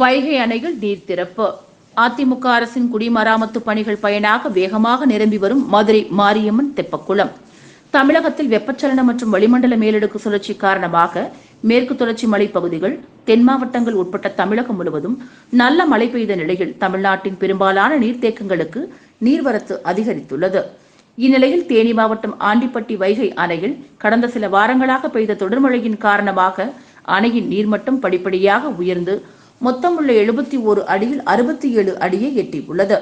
வைகை அணையில் நீர் திறப்பு. அதிமுக அரசின் குடிமராமத்து பணிகள் பயனாக வேகமாக நிரம்பி வரும் மதுரை மாரியம்மன் தெப்பக்குளம். தமிழகத்தில் வெப்பச்சலனம் மற்றும் வளிமண்டல மேலடுக்கு சுழற்சி காரணமாக மேற்கு தொடர்ச்சி மலைப்பகுதிகள் தென் மாவட்டங்கள் உட்பட்ட தமிழகம் முழுவதும் நல்ல மழை பெய்த நிலையில் தமிழ்நாட்டின் பெரும்பாலான நீர்த்தேக்கங்களுக்கு நீர்வரத்து அதிகரித்துள்ளது. இந்நிலையில் தேனி மாவட்டம் ஆண்டிப்பட்டி வைகை அணையில் கடந்த சில வாரங்களாக பெய்த தொடர்மழையின் காரணமாக அணையின் நீர்மட்டம் படிப்படியாக உயர்ந்து மொத்தமுள்ள எழுபத்தி ஓரு அடியில் அறுபத்தி ஏழு அடியை எட்டியுள்ளது.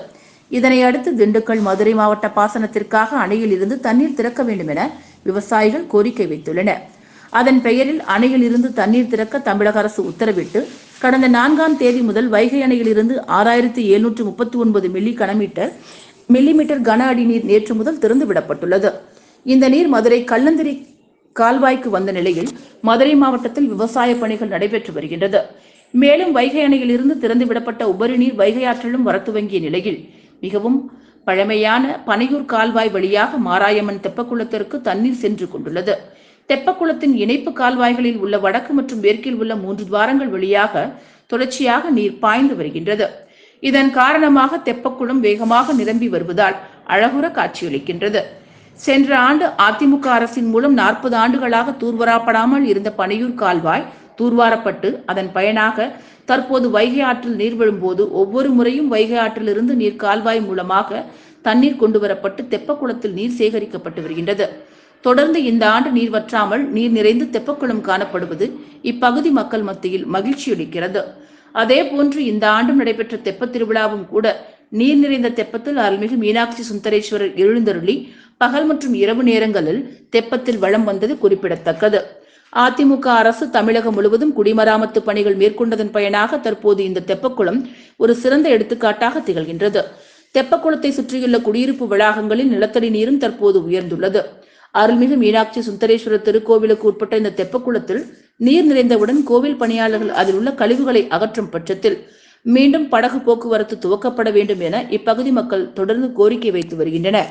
இதனை அடுத்து திண்டுக்கல் மதுரை மாவட்ட பாசனத்திற்காக அணையில் இருந்து தண்ணீர் திறக்க வேண்டும் என விவசாயிகள் கோரிக்கை வைத்துள்ளனர். அதன் பெயரில் அணையில் இருந்து தண்ணீர் திறக்க தமிழக அரசு உத்தரவிட்டு கடந்த நான்காம் தேதி முதல் வைகை அணையில் இருந்து ஆறாயிரத்தி எழுநூற்று முப்பத்தி ஒன்பது மில்லி கனமீட்டர் மில்லிமீட்டர் கன அடி நீர் நேற்று முதல் திறந்து விடப்பட்டுள்ளது. இந்த நீர் மதுரை கல்லந்திரி கால்வாய்க்கு வந்த நிலையில் மதுரை மாவட்டத்தில் விவசாய பணிகள் நடைபெற்று வருகின்றது. மேலும் வைகை அணையில் இருந்து திறந்து விடப்பட்ட உபரி நீர் வைகை ஆற்றிலும் வர துவங்கிய நிலையில் மிகவும் பழமையான பனையூர் கால்வாய் வழியாக மாராயம்மன் தெப்பக்குளத்திற்கு தண்ணீர் சென்று கொண்டுள்ளது. தெப்பக்குளத்தின் இணைப்பு கால்வாய்களில் உள்ள வடக்கு மற்றும் மேற்கில் உள்ள மூன்று துவாரங்கள் வழியாக தொடர்ச்சியாக நீர் பாய்ந்து வருகின்றது. இதன் காரணமாக தெப்பக்குளம் வேகமாக நிரம்பி வருவதால் அழகுற காட்சியளிக்கின்றது. சென்ற ஆண்டு அதிமுக அரசின் மூலம் நாற்பது ஆண்டுகளாக தூர்வராப்படாமல் இருந்த பனையூர் கால்வாய் தூர்வாரப்பட்டு அதன் பயனாக தற்போது வைகை ஆற்றில் நீர் விழும்போது ஒவ்வொரு முறையும் வைகை ஆற்றிலிருந்து நீர் கால்வாய் மூலமாக தண்ணீர் கொண்டு வரப்பட்டு தெப்பக்குளத்தில் நீர் சேகரிக்கப்பட்டு வருகின்றது. தொடர்ந்து இந்த ஆண்டு நீர் வற்றாமல் நீர் நிறைந்து தெப்பக்குளம் காணப்படுவது இப்பகுதி மக்கள் மத்தியில் மகிழ்ச்சியளிக்கிறது. அதே போன்று இந்த ஆண்டும் நடைபெற்ற தெப்பத் திருவிழாவும் கூட நீர் நிறைந்த தெப்பத்தில் அருள்மிகு மீனாட்சி சுந்தரேஸ்வரர் எழுந்தருளி பகல் மற்றும் இரவு நேரங்களில் தெப்பத்தில் வளம் வந்தது குறிப்பிடத்தக்கது. அதிமுக அரசு தமிழகம் முழுவதும் குடிமராமத்து பணிகள் மேற்கொண்டதன் பயனாக தற்போது இந்த தெப்பக்குளம் ஒரு சிறந்த எடுத்துக்காட்டாக திகழ்கின்றது. தெப்பக்குளத்தை சுற்றியுள்ள குடியிருப்பு வளாகங்களில் நிலத்தடி நீரும் தற்போது உயர்ந்துள்ளது. அருள்மிகு மீனாட்சி சுந்தரேஸ்வரர் திருக்கோவிலுக்கு உட்பட்ட இந்த தெப்பக்குளத்தில் நீர் நிறைந்தவுடன் கோவில் பணியாளர்கள் அதில் உள்ள கழிவுகளை அகற்றும் பட்சத்தில் மீண்டும் படகு போக்குவரத்து துவக்கப்பட வேண்டும் என இப்பகுதி மக்கள் தொடர்ந்து கோரிக்கை வைத்து வருகின்றனர்.